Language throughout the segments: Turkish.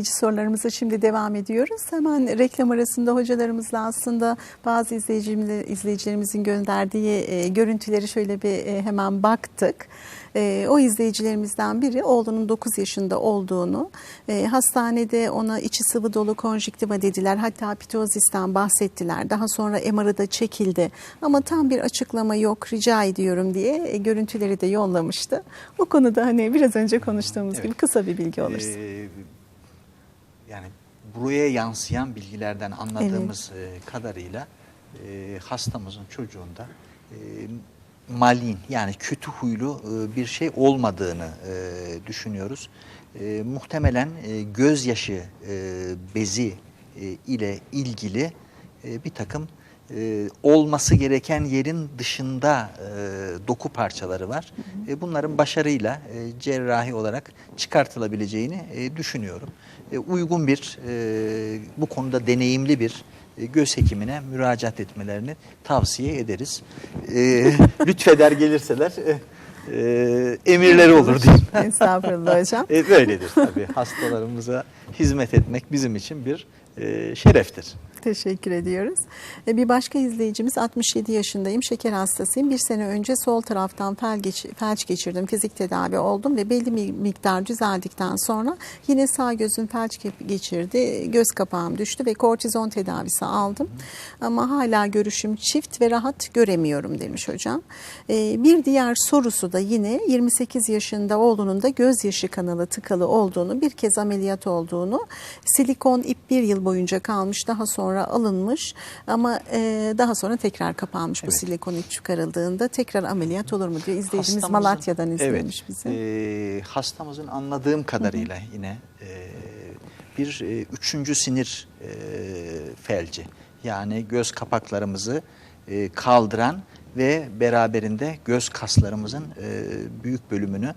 izleyici sorularımıza şimdi devam ediyoruz. Hemen reklam arasında hocalarımızla aslında bazı izleyicilerimizin gönderdiği e, görüntüleri şöyle bir e, hemen baktık. E, o izleyicilerimizden biri oğlunun 9 yaşında olduğunu, e, hastanede ona içi sıvı dolu konjüktiva dediler. Hatta pitozisten bahsettiler. Daha sonra MR'ı da çekildi. Ama tam bir açıklama yok rica ediyorum diye e, görüntüleri de yollamıştı. O konuda hani biraz önce konuştuğumuz Evet. gibi kısa bir bilgi olursa. Ee, yani buraya yansıyan bilgilerden anladığımız e, kadarıyla e, hastamızın çocuğunda e, malin yani kötü huylu e, bir şey olmadığını e, düşünüyoruz. E, muhtemelen e, gözyaşı e, bezi e, ile ilgili e, bir takım e, olması gereken yerin dışında e, doku parçaları var. E, bunların başarıyla e, cerrahi olarak çıkartılabileceğini e, düşünüyorum. E, uygun bir, e, bu konuda deneyimli bir e, göz hekimine müracaat etmelerini tavsiye ederiz. E, lütfeder gelirseler e, e, emirleri olur diyeyim. Estağfurullah hocam. E, böyledir tabii. Hastalarımıza hizmet etmek bizim için bir e, şereftir. Teşekkür ediyoruz. E, Bir başka izleyicimiz 67 yaşındayım, şeker hastasıyım. Bir sene önce sol taraftan felç geçirdim, fizik tedavi oldum ve belli bir miktar düzeldikten sonra yine sağ gözüm felç geçirdi. Göz kapağım düştü ve kortizon tedavisi aldım. Ama hala görüşüm çift ve rahat göremiyorum demiş hocam. E, Bir diğer sorusu da yine 28 yaşında oğlunun da gözyaşı kanalı tıkalı olduğunu, bir kez ameliyat olduğunu, silikon ip bir yıl boyunca kalmış, daha sonra alınmış ama e, daha sonra tekrar kapanmış bu Evet. silikon ip çıkarıldığında tekrar ameliyat olur mu diyor. İzleyicimiz Hastamızın- Malatya'dan izlemiş evet, bizi. e, hastamızın anladığım kadarıyla yine e, bir e, üçüncü sinir e, felci. Yani göz kapaklarımızı e, kaldıran ve beraberinde göz kaslarımızın e, büyük bölümünü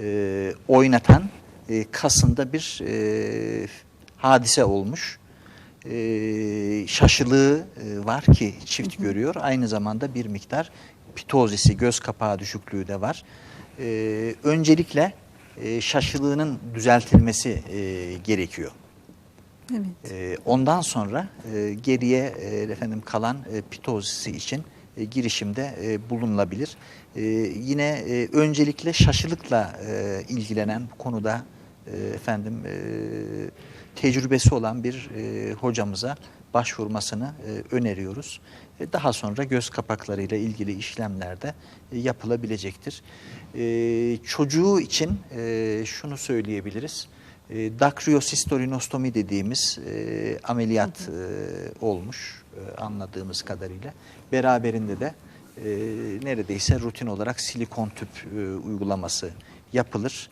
e, oynatan e, kasında bir e, hadise olmuş. E, şaşılığı e, var ki çift görüyor. Aynı zamanda bir miktar pitozisi, göz kapağı düşüklüğü de var. E, öncelikle e, şaşılığının düzeltilmesi e, gerekiyor. Evet. E, ondan sonra e, geriye e, efendim kalan e, pitozisi için e, girişimde e, bulunulabilir. E, yine e, öncelikle şaşılıkla e, ilgilenen bu konuda efendim e, tecrübesi olan bir e, hocamıza başvurmasını e, öneriyoruz. E, daha sonra göz kapaklarıyla ilgili işlemlerde e, yapılabilecektir. E, çocuğu için e, şunu söyleyebiliriz. E, Dakriosistorinostomi dediğimiz e, ameliyat e, olmuş e, anladığımız kadarıyla. Beraberinde de e, neredeyse rutin olarak silikon tüp e, uygulaması yapılır.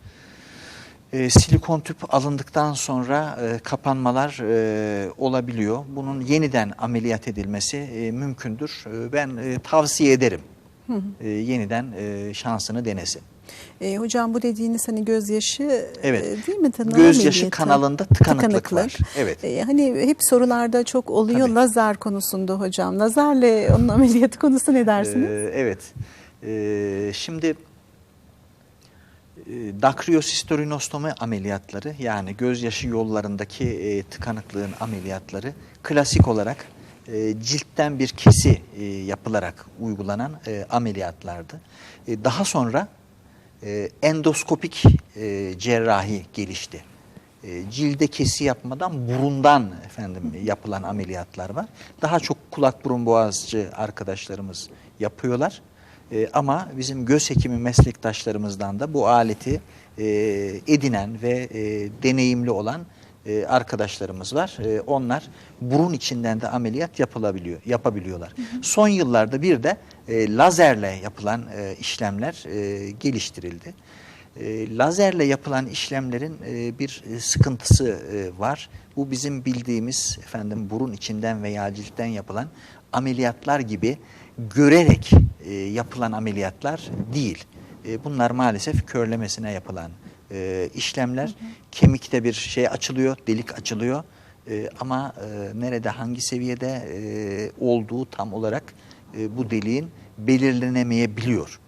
E, silikon tüp alındıktan sonra e, kapanmalar e, olabiliyor. Bunun yeniden ameliyat edilmesi e, mümkündür. E, ben e, tavsiye ederim. E, yeniden e, şansını denesin. E, hocam bu dediğiniz hani gözyaşı Evet. e, değil mi? Tırnağı Gözyaşı ameliyatı. kanalında tıkanıklık var. Evet. E, hani hep sorularda çok oluyor Tabii. lazer konusunda hocam. Lazerle onun ameliyatı konusu ne dersiniz? Ee, evet. Ee, şimdi e, dakriosistorinostomi ameliyatları yani gözyaşı yollarındaki e, tıkanıklığın ameliyatları klasik olarak e, ciltten bir kesi e, yapılarak uygulanan e, ameliyatlardı. E, daha sonra e, endoskopik e, cerrahi gelişti. E, cilde kesi yapmadan burundan efendim yapılan ameliyatlar var. Daha çok kulak burun boğazcı arkadaşlarımız yapıyorlar. E, ama bizim göz hekimi meslektaşlarımızdan da bu aleti e, edinen ve e, deneyimli olan e, arkadaşlarımız var. E, onlar burun içinden de ameliyat yapılabiliyor, yapabiliyorlar. Son yıllarda bir de e, lazerle yapılan e, işlemler e, geliştirildi. E, lazerle yapılan işlemlerin e, bir e, sıkıntısı e, var. Bu bizim bildiğimiz efendim burun içinden veya ciltten yapılan ameliyatlar gibi görerek e, yapılan ameliyatlar değil. E, bunlar maalesef körlemesine yapılan e, işlemler. Kemikte bir şey açılıyor, delik açılıyor. E, ama e, nerede, hangi seviyede e, olduğu tam olarak e, bu deliğin belirlenemeyebiliyor.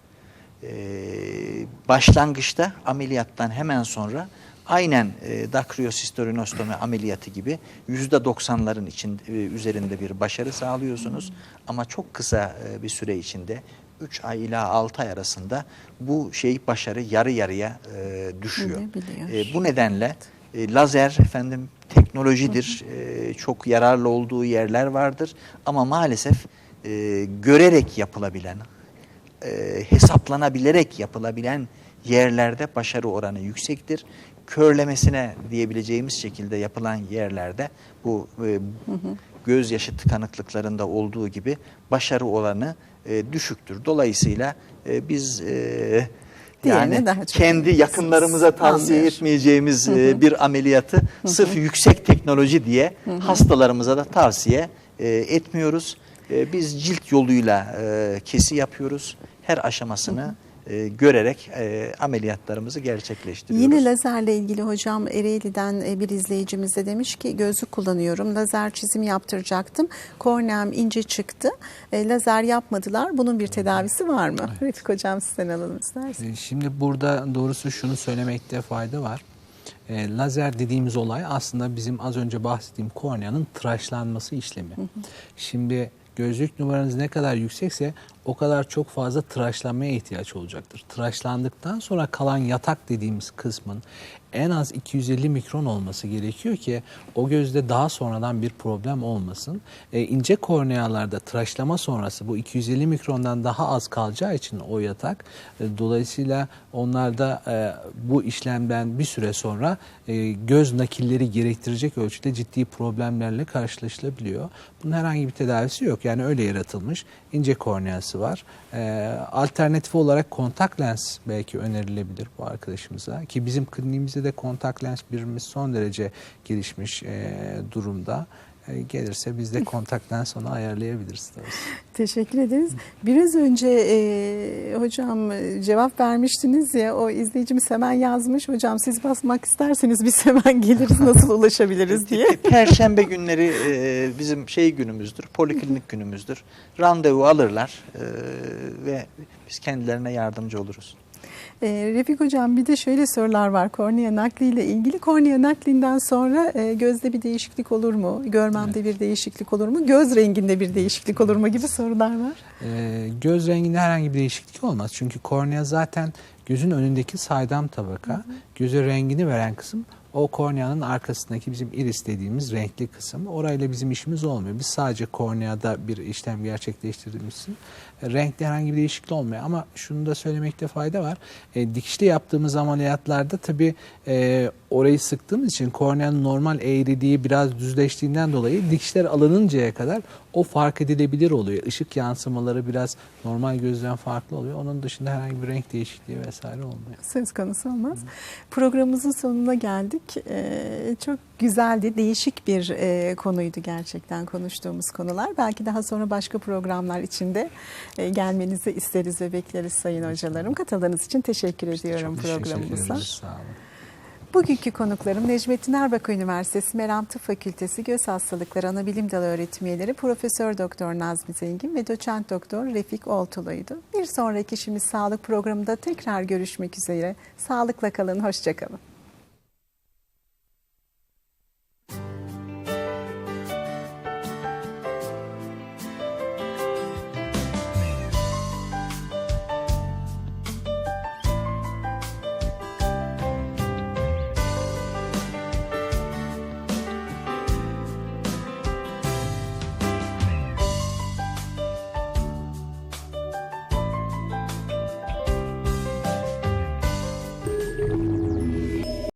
Ee, başlangıçta ameliyattan hemen sonra aynen e, dakriyosistorinostomi ameliyatı gibi %90'ların için e, üzerinde bir başarı sağlıyorsunuz. Ama çok kısa e, bir süre içinde 3 ay ila 6 ay arasında bu şey başarı yarı yarıya e, düşüyor. E, bu nedenle e, lazer efendim teknolojidir. E, çok yararlı olduğu yerler vardır ama maalesef e, görerek yapılabilen, e, hesaplanabilerek yapılabilen yerlerde başarı oranı yüksektir. Körlemesine diyebileceğimiz şekilde yapılan yerlerde bu e, gözyaşı tıkanıklıklarında olduğu gibi başarı oranı e, düşüktür. Dolayısıyla e, biz e, yani daha çok kendi yakınlarımıza tavsiye Anlıyorum. etmeyeceğimiz e, bir ameliyatı sırf yüksek teknoloji diye hastalarımıza da tavsiye e, etmiyoruz. E, biz cilt yoluyla e, kesi yapıyoruz. Her aşamasını e, görerek e, ameliyatlarımızı gerçekleştiriyoruz. Yine lazerle ilgili hocam Ereğli'den e, bir izleyicimiz de demiş ki gözlük kullanıyorum. Lazer çizim yaptıracaktım. Korneam ince çıktı. E, lazer yapmadılar. Bunun bir tedavisi var mı? Refik hocam sizden alalım isterseniz. E, Şimdi burada doğrusu şunu söylemekte fayda var. E, lazer dediğimiz olay aslında bizim az önce bahsettiğim korneanın tıraşlanması işlemi. Şimdi gözlük numaranız ne kadar yüksekse o kadar çok fazla tıraşlanmaya ihtiyaç olacaktır. Tıraşlandıktan sonra kalan yatak dediğimiz kısmın en az 250 mikron olması gerekiyor ki o gözde daha sonradan bir problem olmasın. E, ince kornealarda tıraşlama sonrası bu 250 mikrondan daha az kalacağı için o yatak e, dolayısıyla onlarda e, bu işlemden bir süre sonra e, göz nakilleri gerektirecek ölçüde ciddi problemlerle karşılaşılabiliyor. Bunun herhangi bir tedavisi yok. Yani öyle yaratılmış ince korneası var. E, alternatif olarak kontak lens belki önerilebilir bu arkadaşımıza ki bizim kliniğimizde de kontak lens birimimiz son derece gelişmiş e, durumda. E, gelirse biz de kontak lens onu ayarlayabiliriz tabii. Teşekkür ederiz. Biraz önce e, hocam e, cevap vermiştiniz ya o izleyicimiz hemen yazmış. Hocam siz basmak isterseniz biz hemen geliriz nasıl ulaşabiliriz diye. Perşembe günleri e, bizim şey günümüzdür, poliklinik günümüzdür. Randevu alırlar e, ve biz kendilerine yardımcı oluruz. E, Refik Hocam bir de şöyle sorular var kornea nakliyle ilgili. Kornea naklinden sonra e, gözde bir değişiklik olur mu? Görmemde bir değişiklik olur mu? Göz renginde bir değişiklik olur mu gibi sorular var. E, göz renginde herhangi bir değişiklik olmaz. Çünkü kornea zaten gözün önündeki saydam tabaka. Göze rengini veren kısım o korneanın arkasındaki bizim iris dediğimiz renkli kısım. Orayla bizim işimiz olmuyor. Biz sadece korneada bir işlem gerçekleştirdiğimizsin. E, renkte herhangi bir değişiklik olmuyor. Ama şunu da söylemekte fayda var. E, dikişli yaptığımız ameliyatlarda tabii e, orayı sıktığımız için korneanın normal eğriliği biraz düzleştiğinden dolayı dikişler alınıncaya kadar o fark edilebilir oluyor. Işık yansımaları biraz normal gözden farklı oluyor. Onun dışında herhangi bir renk değişikliği vesaire olmuyor. Söz konusu olmaz. Programımızın sonuna geldik. E, çok güzeldi, değişik bir e, konuydu gerçekten konuştuğumuz konular. Belki daha sonra başka programlar içinde e, gelmenizi isteriz ve bekleriz sayın hocalarım. Katıldığınız için teşekkür ediyorum Çok teşekkür programımıza. ederiz. Sağ olun. Bugünkü konuklarım Necmettin Erbakan Üniversitesi Meram Tıp Fakültesi Göz Hastalıkları Anabilim Dalı öğretim üyeleri Profesör Doktor Nazmi Zengin ve Doçent Doktor Refik Oltulu'ydu. Bir sonraki işimiz sağlık programında tekrar görüşmek üzere. Sağlıkla kalın, hoşçakalın.